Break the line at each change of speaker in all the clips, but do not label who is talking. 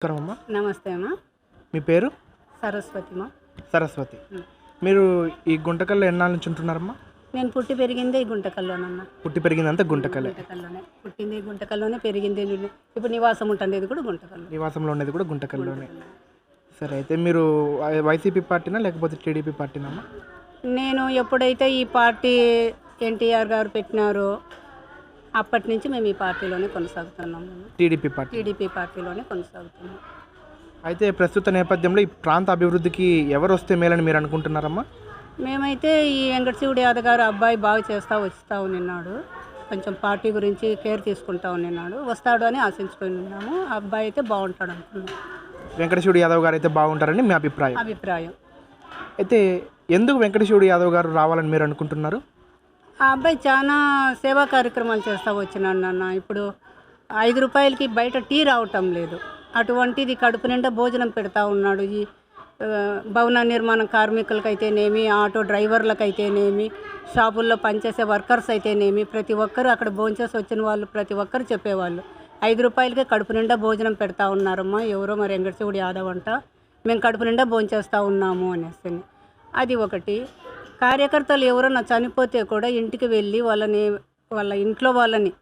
నమస్కారం అమ్మా
నమస్తే అమ్మా.
మీ పేరు?
సరస్వతిమా
సరస్వతి. మీరు ఈ గుంటకల్లో ఎన్నాళ్ళ నుంచి ఉంటున్నారమ్మా?
నేను పుట్టి పెరిగిందే ఈ గుంటకల్లోనమ్మా.
పుట్టి పెరిగిందంతా గుంటకల్లే
గుంటకల్లోనే. పుట్టింది ఈ గుంటకల్లోనే పెరిగింది ఇప్పుడు నివాసం ఉంటుంది ఇది కూడా గుంటకల్లో
నివాసంలో ఉండేది కూడా గుంటకల్లోనే. సరే అయితే మీరు వైసీపీ పార్టీనా లేకపోతే టీడీపీ పార్టీనమ్మా
నేను ఎప్పుడైతే ఈ పార్టీ ఎన్టీఆర్ గారు పెట్టినారో అప్పటి నుంచి మేము ఈ పార్టీలోనే కొనసాగుతున్నాము
టీడీపీ పార్టీ.
టీడీపీ పార్టీలోనే కొనసాగుతున్నాం.
అయితే ప్రస్తుత నేపథ్యంలో ఈ ప్రాంత అభివృద్ధికి ఎవరు వస్తే మేలని మీరు అనుకుంటున్నారమ్మా?
మేమైతే ఈ వెంకటశివుడి యాదవ్ గారు అబ్బాయి బాగా చేస్తా వస్తా ఉన్నాడు. కొంచెం పార్టీ గురించి కేర్ తీసుకుంటా ఉన్నాడు. వస్తాడు అని ఆశించుకొని ఉన్నాము. ఆ అబ్బాయి అయితే బాగుంటాడు అనుకున్నాం
వెంకటశివుడు యాదవ్ గారు అయితే బాగుంటారని మీ అభిప్రాయం.
అభిప్రాయం.
అయితే ఎందుకు వెంకటశివుడు యాదవ్ గారు రావాలని మీరు అనుకుంటున్నారు?
ఆ అబ్బాయి చాలా సేవా కార్యక్రమాలు చేస్తూ వచ్చినాడు నాన్న. ఇప్పుడు ఐదు రూపాయలకి బయట టీ రావటం లేదు. అటువంటిది కడుపు నిండా భోజనం పెడతా ఉన్నాడు. ఈ భవన నిర్మాణ కార్మికులకైతేనేమి ఆటో డ్రైవర్లకైతేనేమి షాపుల్లో పనిచేసే వర్కర్స్ అయితేనేమి ప్రతి ఒక్కరు అక్కడ భోంచేసి వచ్చిన వాళ్ళు ప్రతి ఒక్కరు చెప్పేవాళ్ళు. ఐదు రూపాయలకే కడుపు నిండా భోజనం పెడతా ఉన్నారమ్మా. ఎవరో మరి వెంకటశివుడు యాదవ్ అంట. మేము కడుపు నిండా భోంచేస్తూ ఉన్నాము అనేసి. అది ఒకటి. కార్యకర్తలు ఎవరన్నా చనిపోతే కూడా ఇంటికి వెళ్ళి వాళ్ళని వాళ్ళ ఇంట్లో వాళ్ళని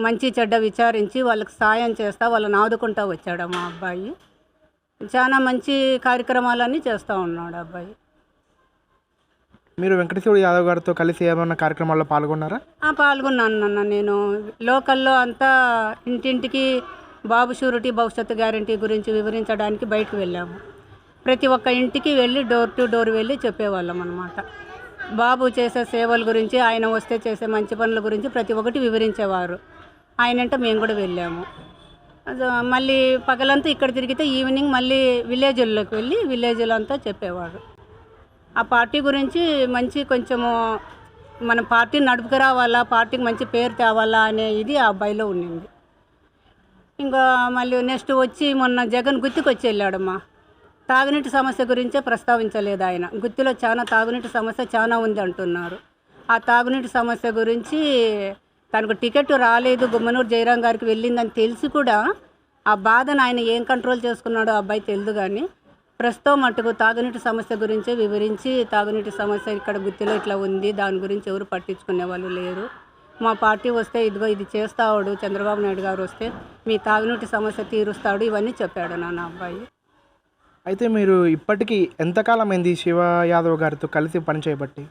మంచి చెడ్డ విచారించి వాళ్ళకి సాయం చేస్తా వాళ్ళని ఆదుకుంటా వచ్చాడు మా అబ్బాయి. చాలా మంచి కార్యక్రమాలన్నీ చేస్తూ ఉన్నాడు అబ్బాయి.
మీరు వెంకటశివుడు యాదవ్ గారితో కలిసి ఏమైనా కార్యక్రమాల్లో పాల్గొన్నారా?
ఆ, పాల్గొన్నాను నాన్న. నేను లోకల్లో అంతా ఇంటింటికి బాబు షూరిటీ భవిష్యత్తు గ్యారంటీ గురించి వివరించడానికి బయటకు వెళ్ళాము. ప్రతి ఒక్క ఇంటికి వెళ్ళి డోర్ టు డోర్ వెళ్ళి చెప్పేవాళ్ళం అనమాట బాబు చేసే సేవల గురించి ఆయన వస్తే చేసే మంచి పనుల గురించి ప్రతి ఒక్కటి వివరించేవారు. ఆయనంటే మేము కూడా వెళ్ళాము. మళ్ళీ పగలంతా ఇక్కడ తిరిగితే ఈవినింగ్ మళ్ళీ విలేజ్ల్లోకి వెళ్ళి విలేజ్లో అంతా చెప్పేవారు. ఆ పార్టీ గురించి మంచి కొంచెము మన పార్టీ నడుపుకు రావాలా పార్టీకి మంచి పేరు తేవాలా అనే ఇది ఆ అబ్బాయిలో ఉండింది. ఇంకా మళ్ళీ నెక్స్ట్ వచ్చి మొన్న జగన్ గుర్తుకొచ్చి వెళ్ళాడమ్మా. తాగునీటి సమస్య గురించే ప్రస్తావించలేదు ఆయన. గుత్తిలో చాలా తాగునీటి సమస్య చాలా ఉంది అంటున్నారు. ఆ తాగునీటి సమస్య గురించి తనకు టికెట్ రాలేదు. గుమ్మనూరు జయరాం గారికి వెళ్ళిందని తెలిసి కూడా ఆ బాధను ఆయన ఏం కంట్రోల్ చేసుకున్నాడో అబ్బాయి తెలియదు కానీ ప్రస్తుతం మటుకు తాగునీటి సమస్య గురించే వివరించి తాగునీటి సమస్య ఇక్కడ గుత్తిలో ఇట్లా ఉంది దాని గురించి ఎవరు పట్టించుకునే వాళ్ళు లేరు. మా పార్టీ వస్తే ఇదిగో ఇది చేస్తాడు చంద్రబాబు నాయుడు గారు వస్తే మీ తాగునీటి సమస్య తీరుస్తాడు ఇవన్నీ చెప్పాడు నాన్న అబ్బాయి.
అయితే మీరు ఇప్పటికీ ఎంతకాలం శివ యాదవ్ గారితో కలిసి పనిచేయబట్టి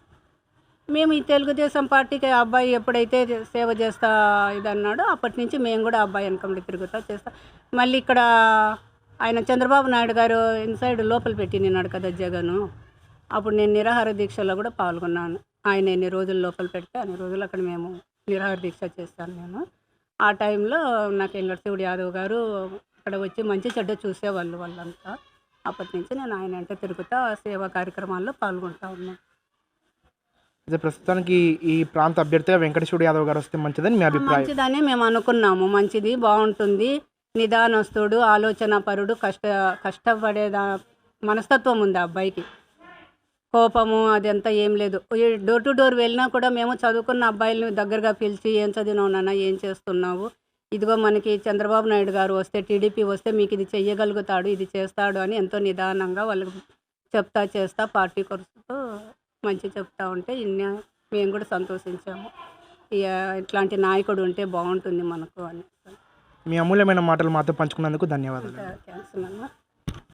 మేము ఈ తెలుగుదేశం పార్టీకి ఆ అబ్బాయి ఎప్పుడైతే సేవ చేస్తా ఇదన్నాడో అప్పటి నుంచి మేము కూడా అబ్బాయి వెనకంలో తిరుగుతా చేస్తా. మళ్ళీ ఇక్కడ ఆయన చంద్రబాబు నాయుడు గారు ఇన్సైడ్ లోపల పెట్టి నిన్నాడు కదా జగను. అప్పుడు నేను నిరాహార దీక్షలో కూడా పాల్గొన్నాను. ఆయన ఎన్ని రోజులు లోపల పెడితే అన్ని రోజులు అక్కడ మేము నిరాహార దీక్ష చేస్తాను నేను. ఆ టైంలో నాకు వెంకటశివుడు యాదవ్ గారు అక్కడ వచ్చి మంచి చెడ్డ చూసేవాళ్ళు వాళ్ళంతా. అప్పటి నుంచి నేను ఆయన వెంట తిరుగుతా సేవా కార్యక్రమాల్లో పాల్గొంటా ఉన్నాను
అయితే ప్రస్తుతానికి ఈ ప్రాంత అభ్యర్థిగా వెంకటశివుడు యాదవ్ గారు వస్తే మంచిదని మీ అభిప్రాయం.
మంచిదని మేము అనుకున్నాము. మంచిది బాగుంటుంది. నిదానస్తుడు ఆలోచన పరుడు కష్ట కష్టపడేదా మనస్తత్వం ఉంది ఆ అబ్బాయికి. కోపము అదంతా ఏం లేదు. డోర్ టు డోర్ వెళ్ళినా కూడా మేము చదువుకున్న అబ్బాయిలను దగ్గరగా పిలిచి ఏం చదివినావు నాన్న? ఏం చేస్తున్నావు? ఇదిగో మనకి చంద్రబాబు నాయుడు గారు వస్తే టీడీపీ వస్తే మీకు ఇది చెయ్యగలుగుతాడు ఇది చేస్తాడు అని ఎంతో నిదానంగా వాళ్ళకి చెప్తా చేస్తా పార్టీ కొరుస్తూ మంచి చెప్తా ఉంటే ఇన్ని మేము కూడా సంతోషించాము. ఇక ఇట్లాంటి నాయకుడు ఉంటే బాగుంటుంది మనకు అని.
మీ అమూల్యమైన మాటలు మాతో పంచుకున్నందుకు ధన్యవాదాలు.
థ్యాంక్స్ నాన్న